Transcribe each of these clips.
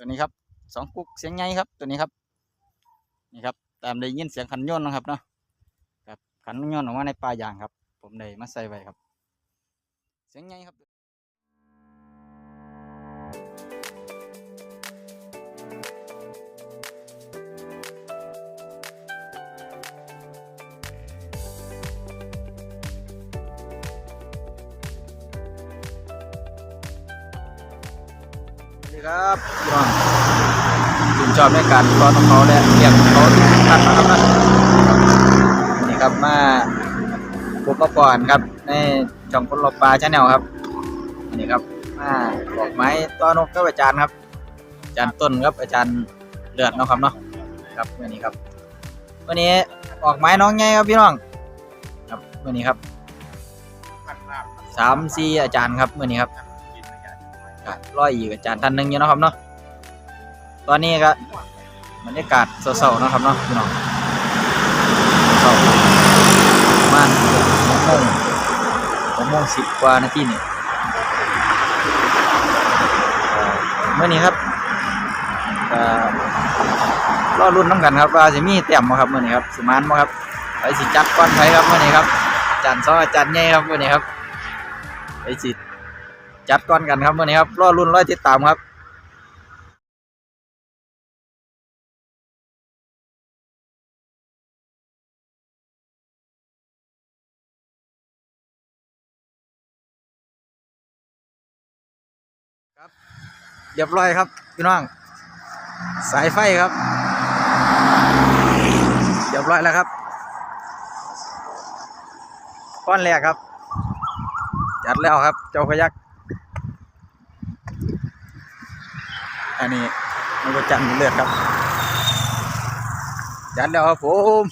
ตัวนี้ครับสองกุกเสียงไงครับตัวนี้ครับนี่ครับตามได้ยินเสียงขันโยนนะครับเนาะครับขันโยนออกมาในปลายางครับ ผมได้มาใส่ไว้ครับ เสียงไงครับ ดีครับพี่น้องชื่นชอบในการรอต้องเขาและเรียกเขาทุกท่านนะครับนะนี่ครับมาพบมาก่อนครับ ในช่องคนรบปลาชาแนลครับนี่ครับมาบอกไม้ต้อนกกับอาจารย์ครับ อาจารย์ต้นครับอาจารย์เลือดเนาะครับเนาะครับวันนี้ครับ วันนี้ออกไม้น้องไงครับพี่น้อง ครับวันนี้ครับสามสี่อาจารย์ครับวันนี้ครับ ก็ร้อยอีกอาจารย์ท่านหนึ่งอยู่เนาะครับเนาะตอนนี้ก็บรรยากาศเศร้าๆเนาะครับเนาะพี่น้องเศร้าประมาณหกโมงหกโมงสิบกว่านาทีนี่เอ่อเมื่อนี้ครับรอรุ่นน้ำกันครับว่าจะมีเต็มบ่ครับเมื่อนี้ครับสมานบ่ครับไปสิจัดก้อนไผครับเมื่อนี้ครับอาจารย์ซออาจารย์ใหญ่ครับเมื่อนี้ครับไปสิ จัดก่อนกันครับมื่อนี้ครับรอรุ่นร้อยติดตามครับครับเรียบร้อยครับพี่น้องสายไฟครับเรียบร้อยแล้วครับก้อนแรกครับ จัดแล้วครับ เจ้าพยัก อันนี้มันก็จันเลือดครับ จันแล้วครับผม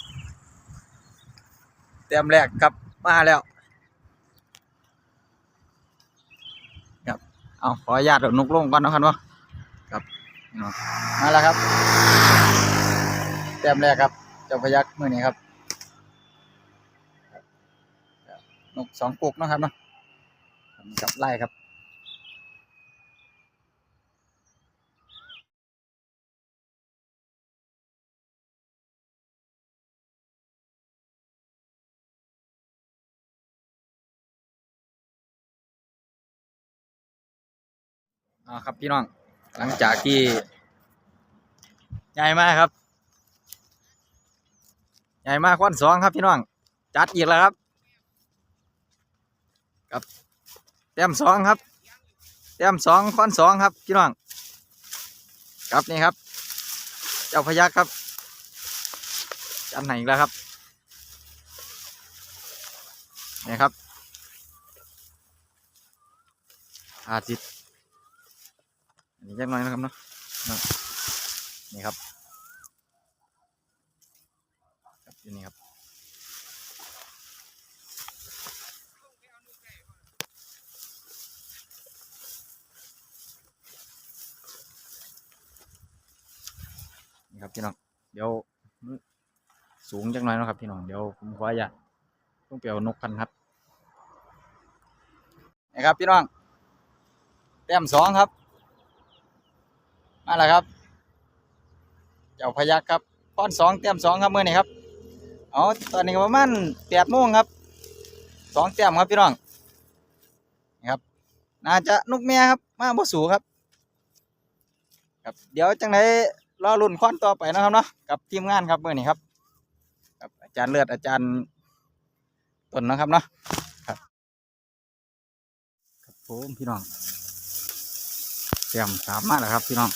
เตรียมแรกครับมาแล้วครับเอาขออนุญาตเอนกลงก่อนนะครับเนาะครับมาแล้วครับเตรียมแรกครับเจ้าพยักมือนี้ครับครับนกสองกุกนะครับเนาะกับไล่ครับ อ่าครับพี่น้อง หลังจากที่ใหญ่มากครับ ใหญ่มากควันสองครับพี่น้อง จัดอีกแล้วครับ กับเต็มสองครับเต็มสองควันสองครับพี่น้อง ครับนี่ครับ เจ้าพยักครับ จันไหนอีกแล้วครับนี่ครับอาทิตย์ นนี้แยกน้อยนะครับเนาะนี่ครับครับอยู่นี่ครับนี่ครับพี่น้องเดี๋ยวสูงจักหน่อยนะครับพี่น้องเดี๋ยวผมขออนุญาตต้องเปลี่ยวนกกันครับนี่ครับพี่น้องแต้มสองครับ มาแล้วครับ เจ้าพยักครับป้อนสองเต็มสองครับเมื่อนี้ครับเอาตอนนี้ประมาณแปดโมงครับสองเต็มครับพี่น้องนี่ครับ น่าจะนกแม่ครับ มาบ่สูครับ ครับ เดี๋ยวจังไดรอรุ่นค้อนต่อไปนะครับเนาะกับทีมงานครับเมื่อนี้ครับกับอาจารย์เลือดอาจารย์ต้นนะครับเนาะครับครับผมพี่น้องเตรียมสามมาแล้วครับพี่น้อง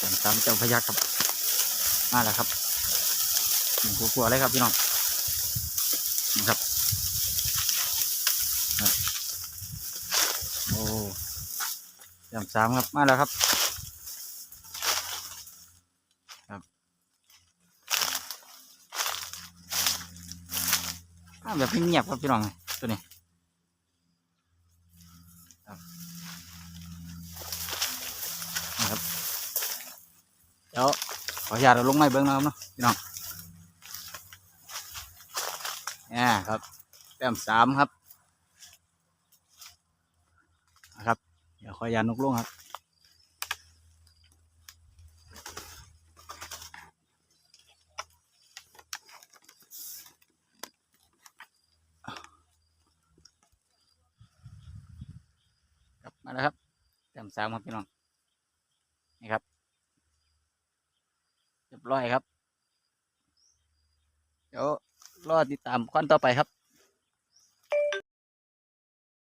เตรียมสามเจ้าพยักครับมาแล้วครับถึงขัวๆเลยครับพี่น้องนะครับครับโอ้ยสามครับมาแล้วครับครับอ่าแบบเงียบครับพี่น้องตัวนี้ ขออนุญาตเราลงไในเบื้องนะครับเนาะพี่น้องนี่ครับแต้มสามครับครับ เดี๋ยวขออนุญาตนกลงครับมาแล้วครับเต็มสามครับพี่น้อง บร้อยครับ เดี๋ยวรอติดตามคอนต่อไปครับ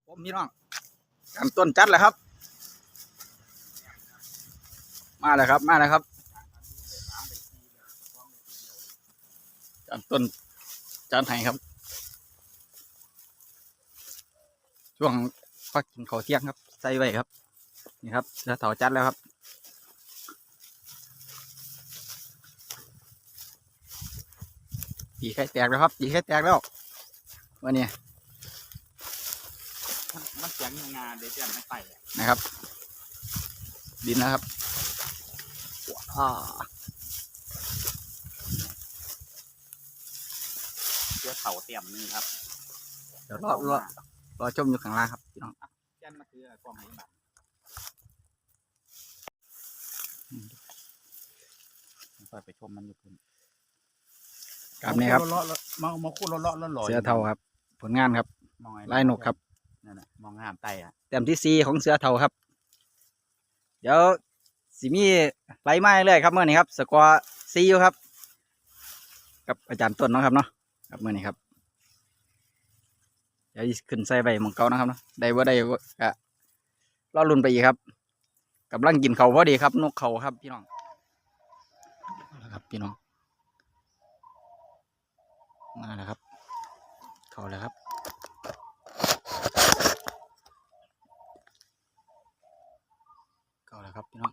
ผมพี่น้องการต้นจัดแล้วครับ มาแล้วครับ มาแล้วครับการต้นจานไห้ครับ ช่วงพักกินข้าวเที่ยงครับ ใส่ไว้ครับ นี่ครับเสือเถาจัดแล้วครับ ปีไข่แตกแล้วครับปีไข่แตกแล้ววันนี้มันเสียงงานเดี๋ยวจะไม่ไปอะนะครับ ดินนะครับว้าเสื้อเขาเตรียมนี่ครับ เดี๋ยวรอรอรอชมอยู่ข้างล่างครับพี่น้องยันมาคือความหมายแบบค่อยไปชมมันอยู่คุณ ครับนี่ครับ เลาะๆมามาคู่เลาะเลาะเลาะเสือเทาครับ ผลงานครับมองไงลายนกครับนั่นแหละมองงามไตอะเต็มที่สี่ของเสือเทาครับ เดี๋ยวสิมีไล่ไม้เลยครับเมื่อนี้ครับ สกอร์ซีอยู่ครับ กับอาจารย์ต้นเนาะครับเนาะครับเมื่อนี้ครับ เดี๋ยวสิขึ้นใส่ใบหมองเก่านะครับเนาะได้ว่าได้บ่ก็รอรุ่นไปอีกครับกำลังกินเขาวพอดีครับ นกเขาครับพี่น้องเอาละครับพี่น้อง มาแล้วครับ เขาแล้วครับเก่าแล้วครับพี่น้อง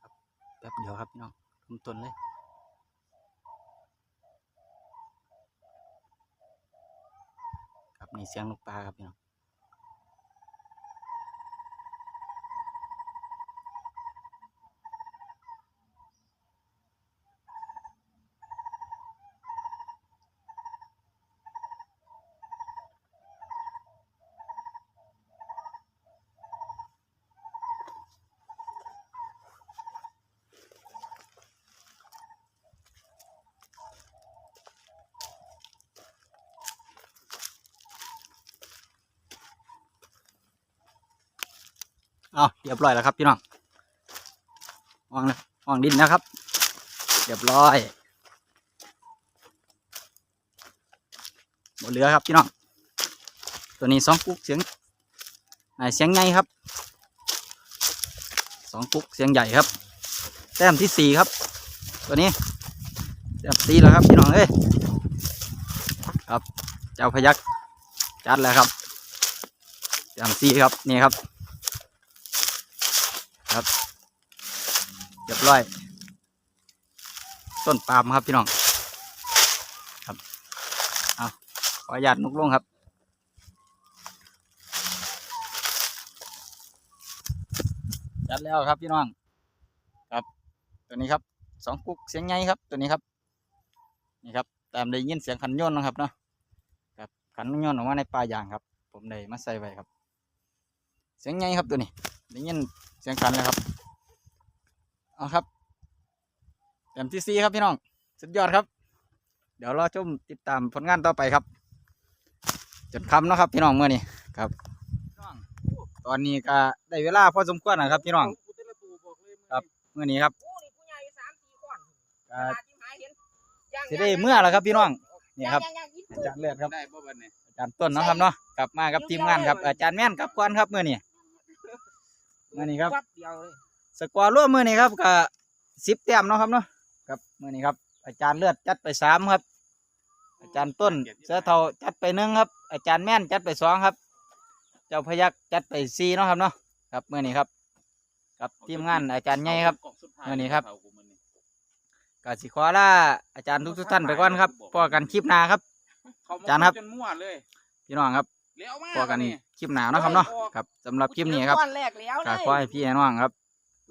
ครับแป๊บเดียวครับพี่น้องต้นเลย ครับนี่ เสียงนกปลาครับพี่น้อง เอาเรียบร้อยแล้วครับพี่น้องวางเลยวางดินนะครับ เรียบร้อยหมดเหลือครับพี่น้องตัวนี้สองกุ๊กเสียงอ่าเสียงใหญ่ครับสองกุ๊กเสียงใหญ่ครับ แต้มที่สี่ครับ ตัวนี้แต้มสี่แล้วครับพี่น้องเอ้ยครับเจ้าพยักจัดแล้วครับแต้มสี่ครับนี่ครับ ครับเรียบร้อย ต้นปาล์มครับพี่น้อง ครับเอาขออนุญาตนุกลงครับจัดแล้วครับพี่น้อง ครับ ตัวนี้ครับสองกุ๊กเสียงไงครับ ตัวนี้ครับ นี่ครับ ตามได้ยินเสียงขันโยนนะครับเนาะครับขันโยนออกมาในป่ายางครับ ผมได้มาใส่ไว้ครับ เสียงไงครับตัวนี้ ได้ยินเสียงคันเลยครับเอาครับเต็มที่ซีครับพี่น้อง สุดยอดครับ เดี๋ยวรอชมติดตามผลงานต่อไปครับจนคำเนาะครับ พี่น้องเมื่อนี้ครับพี่น้องตอนนี้ก็ได้เวลาพอสมควรนะครับ พี่น้องครับเมื่อนี้ครับโอ้นี่ผู้ใหญ่สามสี่คนก็ตาจิ้มหายเห็นย่างสิได้เมื่อแล้วครับพี่น้องนี่ครับย่างย่างยิบอาจารย์เลือดครับได้บ่บันเนี่ยอาจารย์ต้นเนาะครับเนาะกลับมากับทีมงานครับอาจารย์แม่นกับกวนครับเมื่อนี้เมื่อนี้ครับวัดเดียวเลยสกอร์ร่วมมือนี่ครับกับสิบแต้มเนาะครับเนาะครับมือนี้ครับ อาจารย์เลือดจัดไปสามครับ อาจารย์ต้นเสือเทาจัดไปหนึ่งครับ อาจารย์แม่นจัดไปสองครับ เจ้าพยักจัดไปสี่เนาะครับเนาะครับมือนี้ครับ กับทีมงานอาจารย์ใหญ่ครับมื้อนี้ครับ กสิขอลาอาจารย์ทุกทุกๆท่านไปก่อนครับพอกันคลิปหน้าครับ จานครับ จนมั่วเลย พี่น้องครับ เลี้ยวมาพอกันบัดคลิปหน้าเนาะครับเนาะครับสำหรับคลิปนี้ครับก้อนแรกแล้วเลก็ยขอให้พี่น้องครับ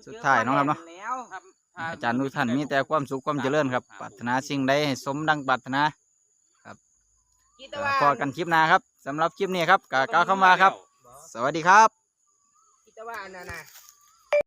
สุดท้ายเนาะครับเนาะ แล้วครับอาจารย์ทุกท่านมีแต่ความสุขความเจริญครับปรารถนาสิ่งใดให้สมดังปรารถนาคิดก็ว่าพอกันคลิปหน้าครับสำหรับคลิปนี้ครับก็กล่าวคำว่าครับ สวัสดีครับแต่ว่าอันนั้นน่ะ